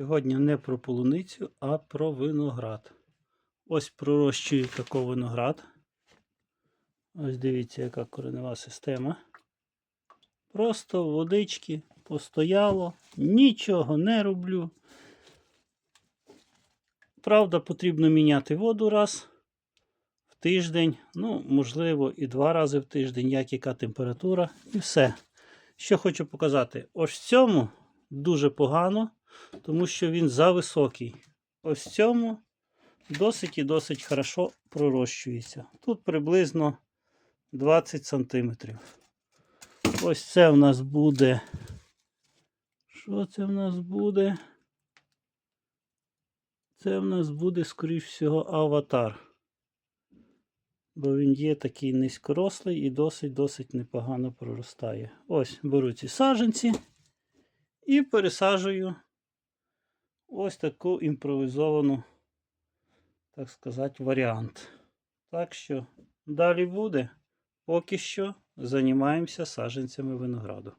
Сьогодні не про полуницю, а про виноград. Ось пророщую такий виноград. Ось дивіться, яка коренева система. Просто водички постояло, нічого не роблю. Правда, потрібно міняти воду раз в тиждень, ну, можливо, і два рази в тиждень, як яка температура, і все. Що хочу показати, ось в цьому дуже погано, тому що він зависокий. Ось цьому досить і досить хорошо пророщується. Тут приблизно 20 см. Ось це в нас буде. Що це в нас буде? Це в нас буде, скоріш всього, аватар. Бо він є такий низькорослий і досить-досить непогано проростає. Ось беру ці саджанці і пересаджую ось таку імпровізовану, так сказати, варіант. Так що далі буде. Поки що займаємося саджанцями винограду.